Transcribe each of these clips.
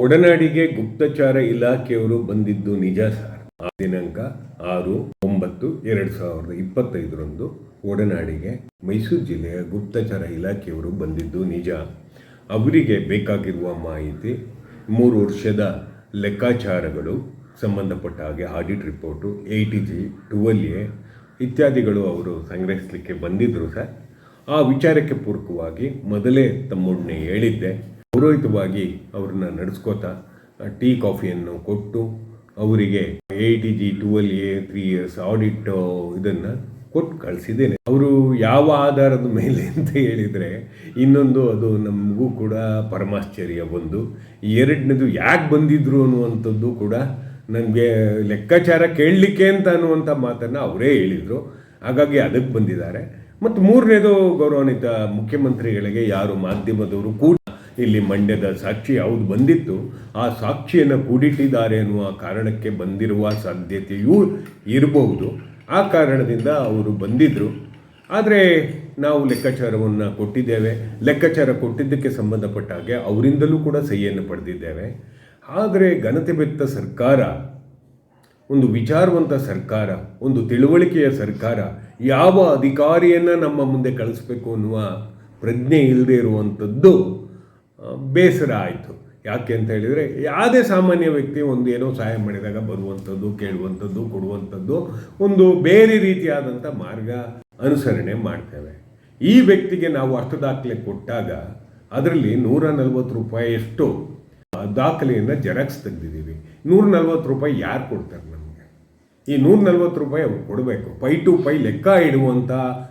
ಒಡನಾಡಿಗೆ ಗುಪ್ತಚಾರ ಇಲಾಖೆಯವರು ಬಂದಿದ್ದು ನಿಜ ಸರ್. ಆ ದಿನಾಂಕ ಆರು ಒಂಬತ್ತು ಎರಡು ಸಾವಿರದ ಇಪ್ಪತ್ತೈದರಂದು ಒಡನಾಡಿಗೆ ಮೈಸೂರು ಜಿಲ್ಲೆಯ ಗುಪ್ತಚರ ಇಲಾಖೆಯವರು ಬಂದಿದ್ದು ನಿಜ. ಅವರಿಗೆ ಬೇಕಾಗಿರುವ ಮಾಹಿತಿ ಮೂರು ವರ್ಷದ ಲೆಕ್ಕಾಚಾರಗಳು, ಸಂಬಂಧಪಟ್ಟ ಹಾಗೆ audit report eighty G twelve A ಇತ್ಯಾದಿಗಳು ಅವರು ಸಂಗ್ರಹಿಸಲಿಕ್ಕೆ ಬಂದಿದ್ದರು ಸರ್. ಆ ವಿಚಾರಕ್ಕೆ ಪೂರಕವಾಗಿ ಮೊದಲೇ ತಮ್ಮೊಡನೆ ಹೇಳಿದ್ದೆ. ಗೌರವಿತವಾಗಿ ಅವ್ರನ್ನ ನಡೆಸ್ಕೋತಾ ಟೀ ಕಾಫಿಯನ್ನು ಕೊಟ್ಟು ಅವರಿಗೆ eighty G twelve A, three years audit ಇದನ್ನು ಕೊಟ್ಟು ಕಳಿಸಿದ್ದೇನೆ. ಅವರು ಯಾವ ಆಧಾರದ ಮೇಲೆ ಅಂತ ಹೇಳಿದರೆ, ಇನ್ನೊಂದು ಅದು ನಮಗೂ ಕೂಡ ಪರಮಾಶ್ಚರ್ಯ ಬಂದು, ಎರಡನೇದು ಯಾಕೆ ಬಂದಿದ್ರು ಅನ್ನುವಂಥದ್ದು ಕೂಡ ನನಗೆ ಲೆಕ್ಕಾಚಾರ ಕೇಳಲಿಕ್ಕೆ ಅಂತ ಅನ್ನುವಂಥ ಮಾತನ್ನು ಅವರೇ ಹೇಳಿದರು. ಹಾಗಾಗಿ ಅದಕ್ಕೆ ಬಂದಿದ್ದಾರೆ. ಮತ್ತು ಮೂರನೇದು ಗೌರವಾನ್ವಿತ ಮುಖ್ಯಮಂತ್ರಿಗಳಿಗೆ ಯಾರು ಮಾಧ್ಯಮದವರು ಕೂಡ ಇಲ್ಲಿ ಮಂಡ್ಯದ ಸಾಕ್ಷಿ ಯಾವುದು ಬಂದಿತ್ತು, ಆ ಸಾಕ್ಷಿಯನ್ನು ಕೂಡಿಟ್ಟಿದ್ದಾರೆ ಅನ್ನುವ ಕಾರಣಕ್ಕೆ ಬಂದಿರುವ ಸಾಧ್ಯತೆಯೂ ಇರಬಹುದು. ಆ ಕಾರಣದಿಂದ ಅವರು ಬಂದಿದ್ದರು ಆದರೆ ನಾವು ಲೆಕ್ಕಾಚಾರವನ್ನು ಕೊಟ್ಟಿದ್ದೇವೆ. ಲೆಕ್ಕಾಚಾರ ಕೊಟ್ಟಿದ್ದಕ್ಕೆ ಸಂಬಂಧಪಟ್ಟ ಹಾಗೆ ಅವರಿಂದಲೂ ಕೂಡ ಸಹಿಯನ್ನು ಪಡೆದಿದ್ದೇವೆ. ಆದರೆ ಘನತೆ ಬೆತ್ತ ಸರ್ಕಾರ, ಒಂದು ವಿಚಾರವಂತ ಸರ್ಕಾರ, ಒಂದು ತಿಳುವಳಿಕೆಯ ಸರ್ಕಾರ ಯಾವ ಅಧಿಕಾರಿಯನ್ನು ನಮ್ಮ ಮುಂದೆ ಕಳಿಸ್ಬೇಕು ಅನ್ನುವ ಪ್ರಜ್ಞೆ ಇಲ್ಲದೆ ಇರುವಂಥದ್ದು ಬೇಸರ ಆಯಿತು. ಯಾಕೆ ಅಂತ ಹೇಳಿದರೆ, ಯಾವುದೇ ಸಾಮಾನ್ಯ ವ್ಯಕ್ತಿ ಒಂದು ಏನೋ ಸಹಾಯ ಮಾಡಿದಾಗ ಬರುವಂಥದ್ದು, ಕೇಳುವಂಥದ್ದು, ಕೊಡುವಂಥದ್ದು ಒಂದು ಬೇರೆ ರೀತಿಯಾದಂಥ ಮಾರ್ಗ ಅನುಸರಣೆ ಮಾಡ್ತೇವೆ. ಈ ವ್ಯಕ್ತಿಗೆ ನಾವು ಅಷ್ಟು ದಾಖಲೆ ಕೊಟ್ಟಾಗ ಅದರಲ್ಲಿ ನೂರ ನಲ್ವತ್ತು ರೂಪಾಯಿಯಷ್ಟು ದಾಖಲೆಯನ್ನು ಜೆರಾಕ್ಸ್ ತೆಗೆದಿದ್ದೀವಿ. ನೂರ ನಲ್ವತ್ತು ರೂಪಾಯಿ ಯಾರು ಕೊಡ್ತಾರೆ ನಮಗೆ? ಈ ನೂರ ನಲ್ವತ್ತು ರೂಪಾಯಿ ಅವ್ರು ಕೊಡಬೇಕು. ಪೈ ಟು ಪೈ ಲೆಕ್ಕ ಇಡುವಂಥ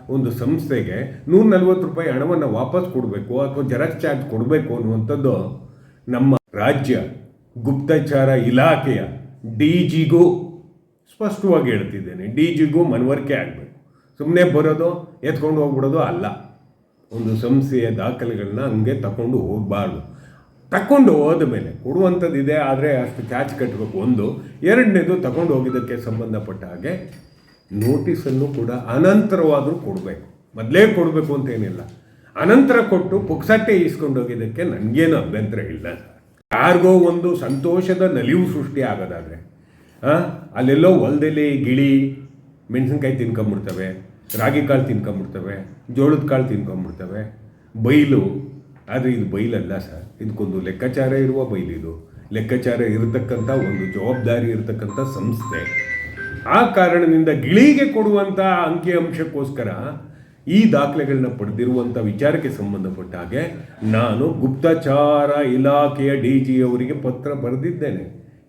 ಒಂದು ಸಂಸ್ಥೆಗೆ ನೂರ ನಲ್ವತ್ತು ರೂಪಾಯಿ ಹಣವನ್ನು ವಾಪಸ್ ಕೊಡಬೇಕು ಅಥವಾ ಜೆರಾಕ್ಸ್ ಚಾರ್ಜ್ ಕೊಡಬೇಕು ಅನ್ನುವಂಥದ್ದು ನಮ್ಮ ರಾಜ್ಯ ಗುಪ್ತಚಾರ ಇಲಾಖೆಯ ಡಿ ಜಿಗೂ ಸ್ಪಷ್ಟವಾಗಿ ಹೇಳ್ತಿದ್ದೇನೆ. ಡಿ ಜಿಗೂ ಮನವರಿಕೆ ಆಗಬೇಕು. ಸುಮ್ಮನೆ ಬರೋದು, ಎತ್ಕೊಂಡು ಹೋಗ್ಬಿಡೋದು ಅಲ್ಲ. ಒಂದು ಸಂಸ್ಥೆಯ ದಾಖಲೆಗಳನ್ನ ಹಂಗೆ ತಗೊಂಡು ಹೋಗಬಾರ್ದು. ತಗೊಂಡು ಹೋದ ಮೇಲೆ, ಕೊಡುವಂಥದ್ದು ಇದೆ, ಆದರೆ ಅಷ್ಟು ಚಾರ್ಜ್ ಕಟ್ಟಬೇಕು ಒಂದು. ಎರಡನೇದು ತಗೊಂಡು ಹೋಗಿದ್ದಕ್ಕೆ ಸಂಬಂಧಪಟ್ಟ ಹಾಗೆ ನೋಟಿಸನ್ನು ಕೂಡ ಅನಂತರವಾದರೂ ಕೊಡಬೇಕು. ಮೊದಲೇ ಕೊಡಬೇಕು ಅಂತೇನಿಲ್ಲ ಅನಂತರ ಕೊಟ್ಟು ಪುಕ್ಸಟ್ಟೆ ಈಸ್ಕೊಂಡು ಹೋಗಿದ್ದಕ್ಕೆ ನನಗೇನು ಅಭ್ಯಂತರ ಇಲ್ಲ. ಯಾರಿಗೋ ಒಂದು ಸಂತೋಷದ ನಲಿವು ಸೃಷ್ಟಿ ಆಗೋದಾದರೆ ಅಲ್ಲೆಲ್ಲೋ ಹೊಲದಲ್ಲಿ ಗಿಳಿ, ಮೆಣಸಿನ್ಕಾಯಿ ತಿನ್ಕೊಂಬಿಡ್ತವೆ, ರಾಗಿ ಕಾಳು ತಿನ್ಕೊಂಬಿಡ್ತವೆ, ಜೋಳದ ಕಾಳು ತಿನ್ಕೊಂಬಿಡ್ತವೆ, ಬೈಲು ಆದರೆ ಇದು ಬೈಲಲ್ಲ ಸರ್. ಇದಕ್ಕೊಂದು ಲೆಕ್ಕಾಚಾರ ಇರುವ ಬೈಲಿದು ಲೆಕ್ಕಾಚಾರ ಇರತಕ್ಕಂಥ ಒಂದು ಜವಾಬ್ದಾರಿ ಇರತಕ್ಕಂಥ ಸಂಸ್ಥೆ. ಆ ಕಾರಣದಿಂದ ಗಿಳಿಗೆ ಕೊಡುವಂಥ ಅಂಕಿಅಂಶಕ್ಕೋಸ್ಕರ ಈ ದಾಖಲೆಗಳನ್ನ ಪಡೆದಿರುವಂಥ ವಿಚಾರಕ್ಕೆ ಸಂಬಂಧಪಟ್ಟ ಹಾಗೆ ನಾನು ಗುಪ್ತಚಾರ ಇಲಾಖೆಯ ಡಿ ಜಿ ಅವರಿಗೆ ಪತ್ರ ಬರೆದಿದ್ದೇನೆ.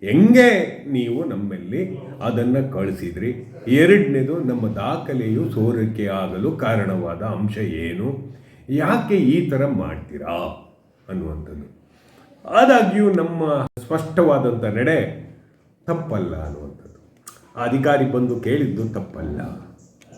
ಹೆಂಗೆ ನೀವು ನಮ್ಮಲ್ಲಿ ಅದನ್ನು ಕಳಿಸಿದ್ರಿ? ಎರಡನೇದು ನಮ್ಮ ದಾಖಲೆಯು ಸೋರಿಕೆ ಆಗಲು ಕಾರಣವಾದ ಅಂಶ ಏನು? ಯಾಕೆ ಈ ಥರ ಮಾಡ್ತೀರಾ ಅನ್ನುವಂಥದ್ದು. ಆದಾಗ್ಯೂ ನಮ್ಮ ಸ್ಪಷ್ಟವಾದಂಥ ನಡೆ ತಪ್ಪಲ್ಲ ಅನ್ನುವಂಥದ್ದು. ಅಧಿಕಾರಿ ಬಂದು ಕೇಳಿದ್ದು ತಪ್ಪಲ್ಲ.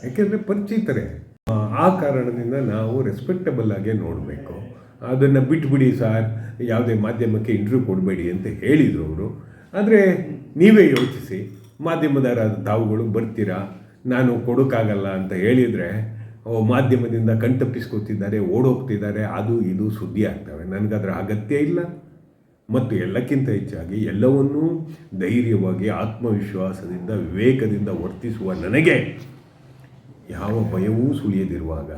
ಯಾಕೆಂದರೆ ಪರಿಚಿತರೇ. ಆ, ಕಾರಣದಿಂದ ನಾವು ರೆಸ್ಪೆಕ್ಟಬಲ್ ಆಗೇ ನೋಡಬೇಕು. ಅದನ್ನು ಬಿಟ್ಬಿಡಿ ಸರ್ ಯಾವುದೇ ಮಾಧ್ಯಮಕ್ಕೆ ಇಂಟರ್ವ್ಯೂ ಕೊಡಬೇಡಿ ಅಂತ ಹೇಳಿದರು ಅವರು. ಆದರೆ ನೀವೇ ಯೋಚಿಸಿ ಮಾಧ್ಯಮದಾರ ತಾವುಗಳು ಬರ್ತೀರಾ? ನಾನು ಕೊಡೋಕ್ಕಾಗಲ್ಲ ಅಂತ ಹೇಳಿದರೆ ಮಾಧ್ಯಮದಿಂದ ಕಣ್ತಪ್ಪಿಸ್ಕೊತಿದ್ದಾರೆ, ಓಡೋಗ್ತಿದ್ದಾರೆ, ಅದು ಇದು ಸುದ್ದಿ ಆಗ್ತವೆ. ನನಗದರ ಅಗತ್ಯ ಇಲ್ಲ. ಮತ್ತು ಎಲ್ಲಕ್ಕಿಂತ ಹೆಚ್ಚಾಗಿ ಎಲ್ಲವನ್ನೂ ಧೈರ್ಯವಾಗಿ, ಆತ್ಮವಿಶ್ವಾಸದಿಂದ, ವಿವೇಕದಿಂದ ವರ್ತಿಸುವ ನನಗೆ ಯಾವ ಭಯವೂ ಸುಳಿಯದಿರುವಾಗ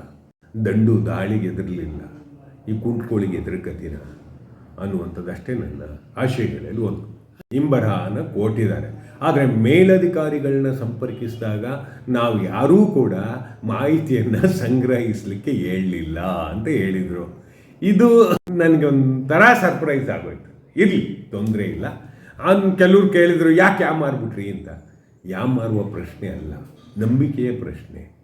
ದಂಡು ದಾಳಿಗೆ ಎದುರಲಿಲ್ಲ. ಈ ಕುಂಟ್ಕೋಳಿಗೆ ಎದುರುಕತೀರ ಅನ್ನುವಂಥದ್ದಷ್ಟೇ ನನ್ನ ಆಶಯಗಳಲ್ಲಿ ಒಂದು. ಇಂಬರಹನ ಕೊಟ್ಟಿದ್ದಾರೆ. ಆದರೆ ಮೇಲಧಿಕಾರಿಗಳನ್ನ ಸಂಪರ್ಕಿಸಿದಾಗ ನಾವು ಯಾರೂ ಕೂಡ ಮಾಹಿತಿಯನ್ನು ಸಂಗ್ರಹಿಸಲಿಕ್ಕೆ ಹೇಳಲಿಲ್ಲ ಅಂತ ಹೇಳಿದರು. ಇದು ನನಗೆ ಒಂಥರ ಸರ್ಪ್ರೈಸ್ ಆಗೋಯ್ತು. ಇರಲಿ, ತೊಂದರೆ ಇಲ್ಲ. ಅನ್ ಕೆಲವ್ರು ಕೇಳಿದರು, ಯಾಕೆ ಯಾವ ಮಾರ್ಬಿಟ್ರಿ? ಅಂತ. ಯಾ ಮಾರುವ ಪ್ರಶ್ನೆ ಅಲ್ಲ, ನಂಬಿಕೆಯ ಪ್ರಶ್ನೆ.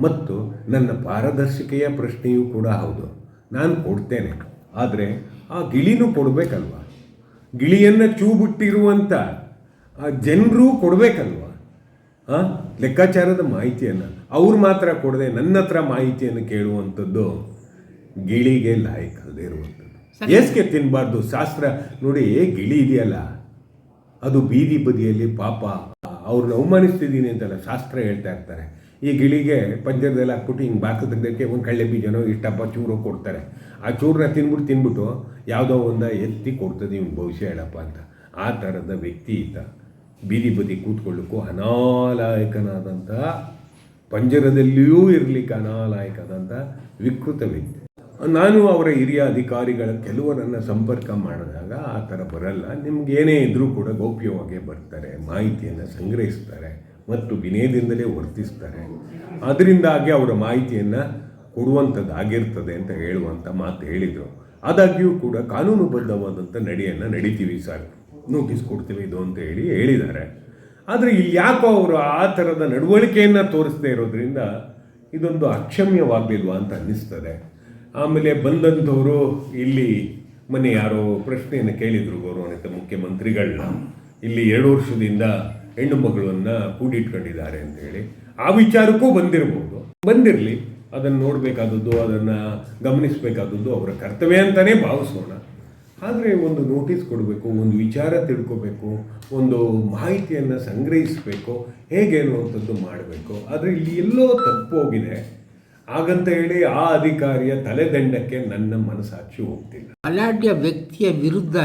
ಮತ್ತು ನನ್ನ ಪಾರದರ್ಶಿಕೆಯ ಪ್ರಶ್ನೆಯೂ ಕೂಡ ಹೌದು. ನಾನು ಕೊಡ್ತೇನೆ. ಆದರೆ ಆ ಗಿಳಿನೂ ಕೊಡಬೇಕಲ್ವ? ಗಿಳಿಯನ್ನು ಚೂ ಬಿಟ್ಟಿರುವಂಥ ಆ ಜನರು ಕೊಡಬೇಕಲ್ವ? ಹಾಂ ಲೆಕ್ಕಾಚಾರದ ಮಾಹಿತಿಯನ್ನು. ಅವ್ರು ಮಾತ್ರ ಕೊಡದೆ ನನ್ನ ಹತ್ರ ಮಾಹಿತಿಯನ್ನು ಕೇಳುವಂಥದ್ದು ಗಿಳಿಗೆ ಲಾಯಕ್ ಅಲ್ಲದೆ ಇರುವಂಥದ್ದು. ಏಸ್ಗೆ ತಿನ್ನಬಾರ್ದು ಶಾಸ್ತ್ರ ನೋಡಿ ಗಿಳಿ ಇದೆಯಲ್ಲ? ಅದು ಬೀದಿ ಬದಿಯಲ್ಲಿ ಪಾಪ ಅವ್ರನ್ನ ಅವಮಾನಿಸ್ತಿದ್ದೀನಿ ಅಂತಲ್ಲ ಶಾಸ್ತ್ರ ಹೇಳ್ತಾ ಇರ್ತಾರೆ. ಈ ಗಿಳಿಗೆ ಪಂಜರದಲ್ಲಿ ಹಾಕ್ಬಿಟ್ಟು ಹಿಂಗೆ ಬಾತು ತೆಗ್ದಕ್ಕೆ ಒಂದು ಕಳ್ಳೆ ಬೀಜನೋ ಇಷ್ಟಪ್ಪ ಚೂರು ಕೊಡ್ತಾರೆ. ಆ ಚೂರನ್ನ ತಿನ್ಬಿಟ್ಟು ತಿನ್ಬಿಟ್ಟು ಯಾವುದೋ ಒಂದು ಎತ್ತಿ ಕೊಡ್ತದೆ ಇವ್ನು ಭವಿಷ್ಯ ಹೇಳಪ್ಪ ಅಂತ. ಆ ಥರದ ವ್ಯಕ್ತಿ ಈತ. ಬೀದಿ ಬದಿ ಕೂತ್ಕೊಳ್ಳಿಕ್ಕೂ ಅನಾಲಾಯಕನಾದಂಥ ಪಂಜರದಲ್ಲಿಯೂ ಇರಲಿಕ್ಕೆ ಅನಾಲಾಯಕದಂಥ ವಿಕೃತ ವ್ಯಕ್ತಿ. ನಾನು ಅವರ ಹಿರಿಯ ಅಧಿಕಾರಿಗಳ ಕೆಲವರನ್ನು ಸಂಪರ್ಕ ಮಾಡಿದಾಗ ಆ ಥರ ಬರಲ್ಲ. ನಿಮ್ಗೆ ಏನೇ ಇದ್ದರೂ ಕೂಡ ಗೌಪ್ಯವಾಗಿ ಬರ್ತಾರೆ, ಮಾಹಿತಿಯನ್ನು ಸಂಗ್ರಹಿಸ್ತಾರೆ. ಮತ್ತು ವಿನಯದಿಂದಲೇ ವರ್ತಿಸ್ತಾರೆ. ಅದರಿಂದಾಗಿ ಅವರ ಮಾಹಿತಿಯನ್ನು ಕೊಡುವಂಥದ್ದಾಗಿರ್ತದೆ ಅಂತ ಹೇಳುವಂಥ ಮಾತು ಹೇಳಿದರು. ಆದಾಗ್ಯೂ ಕೂಡ ಕಾನೂನುಬದ್ಧವಾದಂಥ ನಡೆಯನ್ನು ನಡೀತೀವಿ ಸರ್. ನೋಟಿಸ್ ಕೊಡ್ತೀವಿ ಇದು ಅಂತ ಹೇಳಿ ಹೇಳಿದ್ದಾರೆ. ಆದರೆ ಇಲ್ಲಿ ಯಾಕೋ ಅವರು ಆ ಥರದ ನಡವಳಿಕೆಯನ್ನು ತೋರಿಸದೇ ಇರೋದ್ರಿಂದ ಇದೊಂದು ಅಕ್ಷಮ್ಯವಾಗಲಿಲ್ವಾ ಅಂತ ಅನ್ನಿಸ್ತದೆ. ಆಮೇಲೆ ಬಂದಂಥವರು ಇಲ್ಲಿ ಮನೆ ಯಾರೋ ಪ್ರಶ್ನೆಯನ್ನು ಕೇಳಿದರು ಗೌರವಾನ್ವಿತ ಮುಖ್ಯಮಂತ್ರಿಗಳನ್ನ. ಇಲ್ಲಿ ಎರಡು ವರ್ಷದಿಂದ ಹೆಣ್ಣು ಮಗಳನ್ನು ಕೂಡಿಟ್ಕೊಂಡಿದ್ದಾರೆ ಅಂತ ಹೇಳಿ ಆ ವಿಚಾರಕ್ಕೂ ಬಂದಿರಬಹುದು ಬಂದಿರಲಿ, ಅದನ್ನು ನೋಡಬೇಕಾದದ್ದು, ಅದನ್ನು ಗಮನಿಸಬೇಕಾದದ್ದು ಅವರ ಕರ್ತವ್ಯ ಅಂತಲೇ ಭಾವಿಸೋಣ. ಆದರೆ ಒಂದು ನೋಟಿಸ್ ಕೊಡಬೇಕು, ಒಂದು ವಿಚಾರ ತಿಳ್ಕೋಬೇಕು, ಒಂದು ಮಾಹಿತಿಯನ್ನು ಸಂಗ್ರಹಿಸಬೇಕು, ಹೇಗೆ ಅನ್ನುವಂಥದ್ದು ಮಾಡಬೇಕು. ಆದರೆ ಇಲ್ಲಿ ಎಲ್ಲೋ ತಪ್ಪು ಹೋಗಿದೆ ಹಾಗಂತ ಹೇಳಿ ಆ ಅಧಿಕಾರಿಯ ತಲೆದಂಡಕ್ಕೆ ನನ್ನ ಮನಸ್ಸಾಕ್ಷಿ ಹೋಗ್ತಿಲ್ಲ. ಬಲಾಢ್ಯ ವ್ಯಕ್ತಿಯ ವಿರುದ್ಧ